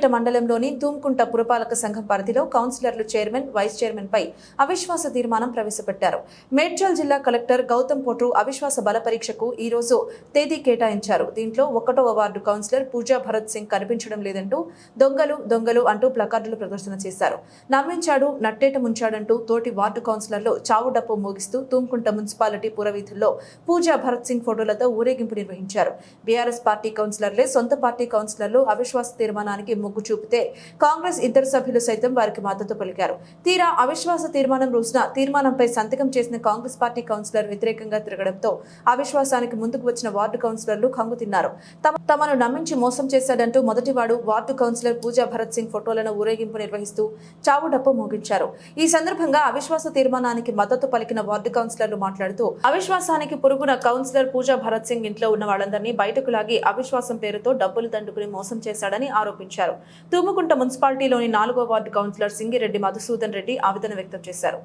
తేదీకేట మండలంలోని తూంకుంట పురపాలక సంఘం పరిధిలో కౌన్సిలర్లు చైర్మన్ వైస్ చైర్మన్ పై అవిశ్వాస తీర్మానం ప్రవేశపెట్టారు. మేడ్చల్ జిల్లా కలెక్టర్ గౌతమ్ పోట్రు అవిశ్వాస బల పరీక్షకు ఈ రోజు తేదీ కేటాయించారు. దీంట్లో ఒకటవ వార్డు కౌన్సిలర్ పూజా భరత్ సింగ్ కనిపించడం లేదంటూ దొంగలు దొంగలు అంటూ ప్లకార్డులు ప్రదర్శన చేశారు. నమ్మించాడు నట్టేట ముంచాడంటూ తోటి వార్డు కౌన్సిలర్లు చావు డప్పు మోగిస్తూ తూంకుంట మున్సిపాలిటీ పురవీధుల్లో పూజా భరత్ సింగ్ ఫోటోలతో ఊరేగింపు నిర్వహించారు. బీఆర్ఎస్ పార్టీ కౌన్సిలర్లే సొంత పార్టీ కౌన్సిలర్లు అవిశ్వాస తీర్మానానికి మొగ్గు చూపితే కాంగ్రెస్ ఇద్దరు సభ్యులు సైతం వారికి మద్దతు పలికారు. తీరా అవిశ్వాస తీర్మానం రోజున తీర్మానంపై సంతకం చేసిన కాంగ్రెస్ పార్టీ కౌన్సిలర్ వ్యతిరేకంగా తిరగడంతో అవిశ్వాసానికి ముందుకు వచ్చిన వార్డు కౌన్సిలర్లు కంగు తిన్నారు. తమను నమ్మించి మోసం చేశాడంటూ మొదటివాడు వార్డు కౌన్సిలర్ పూజా భరత్ సింగ్ ఫోటోలను ఊరేగింపు నిర్వహిస్తూ చావు డప్పు మోగించారు. ఈ సందర్భంగా అవిశ్వాస తీర్మానానికి మద్దతు పలికిన వార్డు కౌన్సిలర్లు మాట్లాడుతూ అవిశ్వాసానికి పురుగున కౌన్సిలర్ పూజా భరత్ సింగ్ ఇంట్లో ఉన్న వాళ్ళందరినీ బయటకు లాగి అవిశ్వాసం పేరుతో డబ్బులు దండుకుని మోసం చేశాడని ఆరోపించారు. తుమ్ముకుంట మున్సిపాలిటీలోని నాలుగో వార్డు కౌన్సిలర్ సింగిరెడ్డి మధుసూదన్ రెడ్డి ఆవేదన వ్యక్తం చేశారు.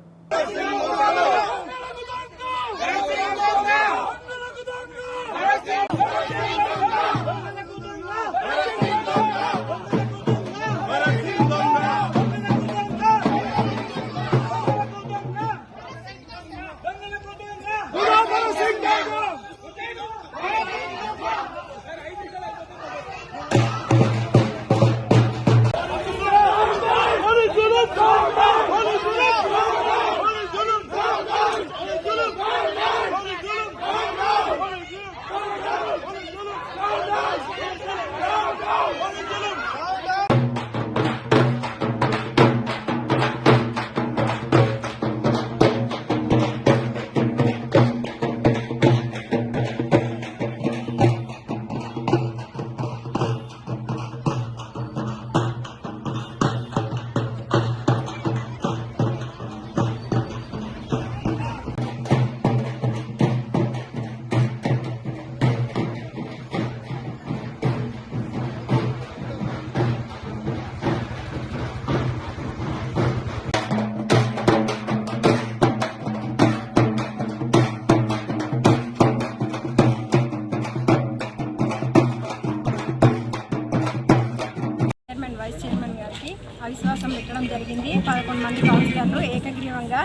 మంది ఏకగ్రీవంగా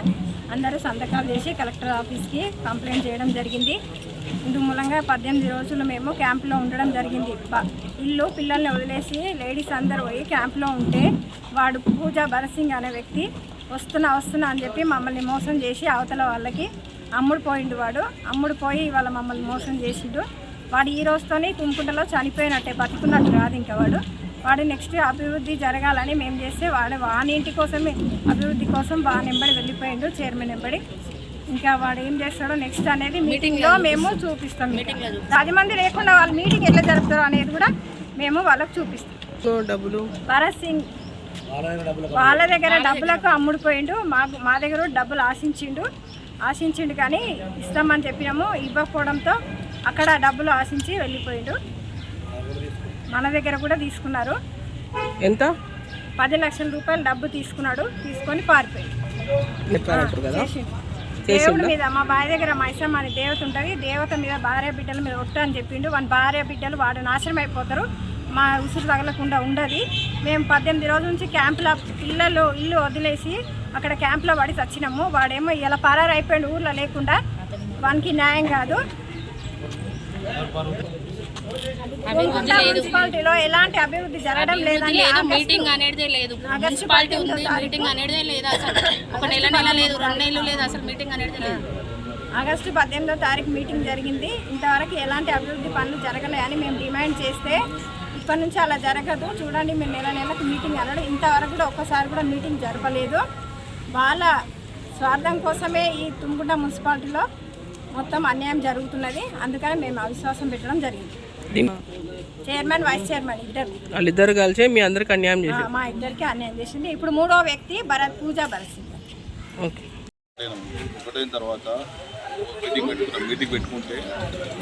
అందరూ సంతకాలు చేసి కలెక్టర్ ఆఫీస్కి కంప్లైంట్ చేయడం జరిగింది. ఇందు మూలంగా పద్దెనిమిది రోజులు మేము క్యాంపులో ఉండడం జరిగింది. ఇల్లు పిల్లల్ని వదిలేసి లేడీస్ అందరూ పోయి క్యాంపులో ఉంటే వాడు పూజా భరసింగ్ అనే వ్యక్తి వస్తున్నా వస్తున్నా అని చెప్పి మమ్మల్ని మోసం చేసి అవతల వాళ్ళకి అమ్ముడు పోయిండు వాడు. అమ్ముడు పోయి ఇవాళ మమ్మల్ని మోసం చేసిండు. వాడు ఈ రోజుతోనే కుంకుంటలో చనిపోయినట్టే బతుకున్నట్టు కాదు ఇంకా వాడు. వాడు నెక్స్ట్ అభివృద్ధి జరగాలని మేము చేస్తే వాడు వాని ఇంటి కోసమే అభివృద్ధి కోసం వాని వెంబడి వెళ్ళిపోయిండు చైర్మన్ వెంబడి ఇంకా వాడు ఏం చేస్తాడో నెక్స్ట్ అనేది మీటింగ్లో మేము చూపిస్తాం. పది మంది లేకుండా వాళ్ళు మీటింగ్ ఎట్లా జరుపుతారో అనేది కూడా మేము వాళ్ళకి చూపిస్తాం. డబ్బులు. భరత్ సింగ్ వాళ్ళ దగ్గర డబ్బులకు అమ్ముడుపోయిండు మాకు మా దగ్గర డబ్బులు ఆశించిండు. ఆశించిండు కానీ ఇస్తామని చెప్పినాము. ఇవ్వకపోవడంతో అక్కడ డబ్బులు ఆశించి వెళ్ళిపోయిండు. మన దగ్గర కూడా తీసుకున్నారు. ఎంత? పది లక్షల రూపాయలు డబ్బు తీసుకున్నాడు. తీసుకొని పారిపోయిండు. దేవుడి మీద మా భార్య దగ్గర మైసమ్మ అనే దేవత ఉంటుంది. దేవత మీద భార్య బిడ్డల మీద ఒట్టు అని చెప్పిండు. వాని భార్య బిడ్డలు వాడు నాశనం అయిపోతారు. మా ఉసురు తగలకుండా ఉండదు. మేము పద్దెనిమిది రోజుల నుంచి క్యాంపులో పిల్లలు ఇల్లు వదిలేసి అక్కడ క్యాంపులో పడి చచ్చినాము. వాడేమో ఇలా పరారు అయిపోయిండు ఊర్లో లేకుండా వానికి న్యాయం కాదు. మున్సిపాలిటీలో ఎలాంటి అభివృద్ధి జరగడం లేదని లేదు. ఆగస్టు- మీటింగ్ అనేది లేదు. మున్సిపాలిటీ ఉంది. పద్దెనిమిదో తారీఖు మీటింగ్ అనేది లేదు అసలు. ఒక నెల నెల లేదు రెండు నెలలు లేదు అసలు మీటింగ్ అనేది లేదు. ఆగస్టు పద్దెనిమిదో తారీఖు మీటింగ్ జరిగింది. ఇంతవరకు ఎలాంటి అభివృద్ధి పనులు జరగలే అని మేము డిమాండ్ చేస్తే ఇప్పటి నుంచి అలా జరగదు. చూడండి మేము నెల నెలకు మీటింగ్ అన్నాడు. ఇంతవరకు కూడా ఒక్కసారి కూడా మీటింగ్ జరపలేదు. వాళ్ళ స్వార్థం కోసమే ఈ తుంగుంట మున్సిపాలిటీలో మొత్తం అన్యాయం జరుగుతున్నది. అందుకని మేము అవిశ్వాసం పెట్టడం జరిగింది. చైర్మన్ వైస్ చైర్మన్ ఇద్దరు. వాళ్ళిద్దరు కలిసి మీ అందరికి అన్యాయం చేశారు. మా ఇద్దరికి అన్యాయం చేసింది. ఇప్పుడు మూడో వ్యక్తి భరత్ పూజా భరత్ ఓకే. ఒకటైన తర్వాత మీటింగ్ పెట్టుకున్నాం మీటింగ్ పెట్టుకుంటే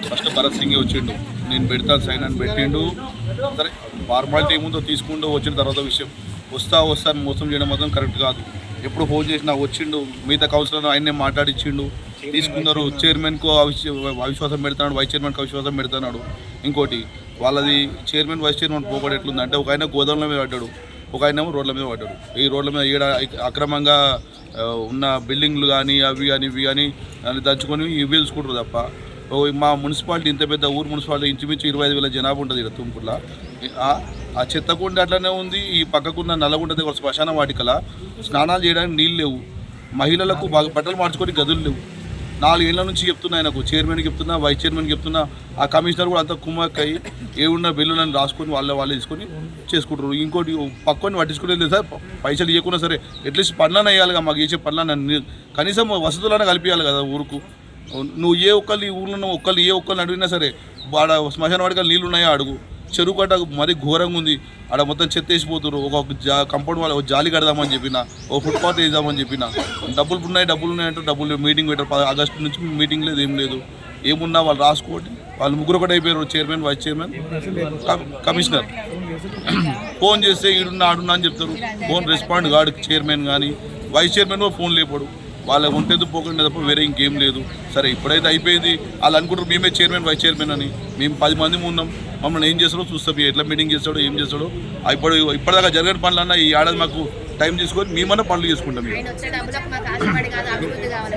ఫస్ట్ భరత్ సింగ్ వచ్చిండు. నేను పెడతాను సైన్ అని పెట్టిండు. సరే ఫార్మాలిటీ ఏముందో తీసుకుంటూ వచ్చిన తర్వాత విషయం. వస్తా వస్తా అని మోసం చేయడం మాత్రం కరెక్ట్ కాదు. ఎప్పుడు ఫోన్ చేసినా వచ్చిండు. మిగతా కౌన్సిలర్ ఆయన్నే మాట్లాడిచ్చిండు. తీసుకున్నారు. చైర్మన్కు అవిశ్వాసం పెడుతున్నాడు వైస్ చైర్మన్కి అవిశ్వాసం పెడుతున్నాడు. ఇంకోటి వాళ్ళది చైర్మన్ వైస్ చైర్మన్ పోకడ ఎట్లుంది అంటే ఒక ఆయన గోదాముల మీద పడ్డాడు ఒక ఆయన ఏమో రోడ్ల మీద పడ్డాడు. ఈ రోడ్ల మీద ఈడ అక్రమంగా ఉన్న బిల్డింగ్లు కానీ అవి కానీ ఇవి కానీ దాన్ని దంచుకొని ఇవి చూసుకుంటారు తప్ప. ఓ మా మున్సిపాలిటీ ఇంత పెద్ద ఊరు మున్సిపాలిటీ ఇంచుమించు ఇరవై ఐదు వేల జనాభా ఉంటుంది ఇక్కడ తుమ్కూరులో ఆ- ఆ చెత్తకుండ అట్లనే ఉంది ఈ పక్కకున్న నల్లగుండ దగ్గర శ్మశాన వాటికల. స్నానాలు చేయడానికి నీళ్ళు లేవు. మహిళలకు బాగా బట్టలు మార్చుకొని గదులు లేవు. నాలుగేళ్ళ నుంచి చెప్తున్నా ఆయనకు. చైర్మన్కి చెప్తున్నా వైస్ చైర్మన్ చెప్తున్నా. ఆ కమిషనర్ కూడా అంతా కుమ్మక్కయి అయ్యి ఉన్న బిల్లులను రాసుకొని వాళ్ళ వాళ్ళే తీసుకొని చేసుకుంటారు ఇంకోటి పక్కని పట్టించుకునేది సార్. పైసలు ఇవ్వకుండా సరే అట్లీస్ట్ పనులను వేయాలిగా మాకు చేసే పనులను కనీసం వసతులను కలిపియాలి కదా ఊరుకు. నువ్వు ఏ ఒక్కళ్ళు ఈ ఊళ్ళో ఒక్కళ్ళు ఏ ఒక్కళ్ళు అడిగినా సరే వాడ శ్మశాన వాడికి నీళ్ళు ఉన్నాయో అడుగు. చెరువు కట్ట మరీ ఘోరంగా ఉంది. ఆడ మొత్తం చెత్త వేసిపోతున్నారు ఒక జా కంపౌండ్ వాళ్ళ ఒక జాలి కడదామని చెప్పిన ఓ ఫుట్పాత్ వేద్దామని చెప్పిన. డబ్బులు ఉన్నాయి డబ్బులు ఉన్నాయంటే డబ్బులు మీటింగ్ పెట్టారు. ఆగస్టు నుంచి మీటింగ్ లేదు ఏం లేదు. ఏమున్నా వాళ్ళు రాసుకోండి. వాళ్ళు ముగ్గురు ఒకటి అయిపోయారు chairman vice chairman commissioner phone చేస్తే ఈడున్నా ఆడున్నా అని చెప్తారు. ఫోన్ రెస్పాండ్ కాడు చైర్మన్ కానీ వైస్ చైర్మన్ కూడా ఫోన్ లేపాడు. వాళ్ళ ఒంటెందు పోకుండా తప్ప వేరే ఇంకేం లేదు. సరే ఇప్పుడైతే అయిపోయింది. వాళ్ళు అనుకుంటారు మేమే చైర్మన్ వైస్ చైర్మన్ అని. మేము పది మంది ఉన్నాం మమ్మల్ని ఏం చేస్తాడో చూస్తాం ఎట్లా మీటింగ్ చేస్తాడో ఏం చేస్తాడో. ఇప్పుడు ఇప్పటిదాకా జరిగిన పనులన్నా ఈ ఏడాది మాకు టైం తీసుకొని మేమన్నా పనులు చేసుకుంటాం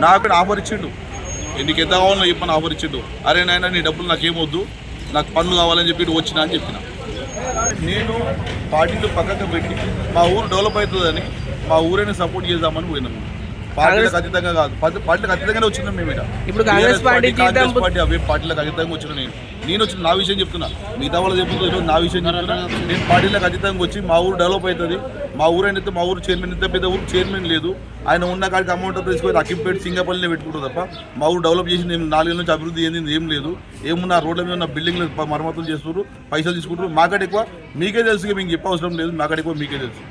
నాకు ఆఫర్ ఇచ్చిండు. నీకు ఎంత కావాలో చెప్పని ఆఫర్ ఇచ్చిండు. అరే నాయన నీ డబ్బులు నాకేమొద్దు నాకు పనులు కావాలని చెప్పి వచ్చిన అని చెప్పిన. నేను పార్టీలు పక్కకు పెట్టి మా ఊరు డెవలప్ అవుతుందని మా ఊరిని సపోర్ట్ చేద్దామని పోయినాము పార్టీలకు అతీతంగా కాదు. పార్టీ- పార్టీలకు అతీతంగానే వచ్చినాం మేము ఇక్కడ. ఇప్పుడు కాంగ్రెస్ పార్టీ అవే పార్టీలకు అతీతంగా వచ్చిన నేను. నేను వచ్చి నా విషయం చెప్తున్నా. మిగతా వాళ్ళు చెప్తున్నా ఈరోజు నా విషయం చెప్తున్నా. నేను పార్టీలకు అతీతంగా వచ్చి మా ఊరు డెవలప్ అవుతుంది. మా ఊరు అయితే మా ఊరు చైర్మన్ ఇంత పెద్ద ఊరు చైర్మన్ లేదు. ఆయన ఉన్న కాడికి అమౌంట్ తీసుకొని అక్కింపేట సింగపల్లినే పెట్టుకుంటారు తప్ప మా ఊరు డెవలప్ చేసింది ఏం నాలుగేళ్ళ నుంచి అభివృద్ధి ఏంది ఏం లేదు. ఏమున్నా రోడ్ల మీద ఉన్న బిల్డింగ్లు మరమ్మతులు చేస్తున్నారు పైసలు తీసుకుంటారు మాకడ ఎక్కువ మీకే తెలుసు మీకు చెప్పవసరం లేదు. మాకడ ఎక్కువ మీకే తెలుసు.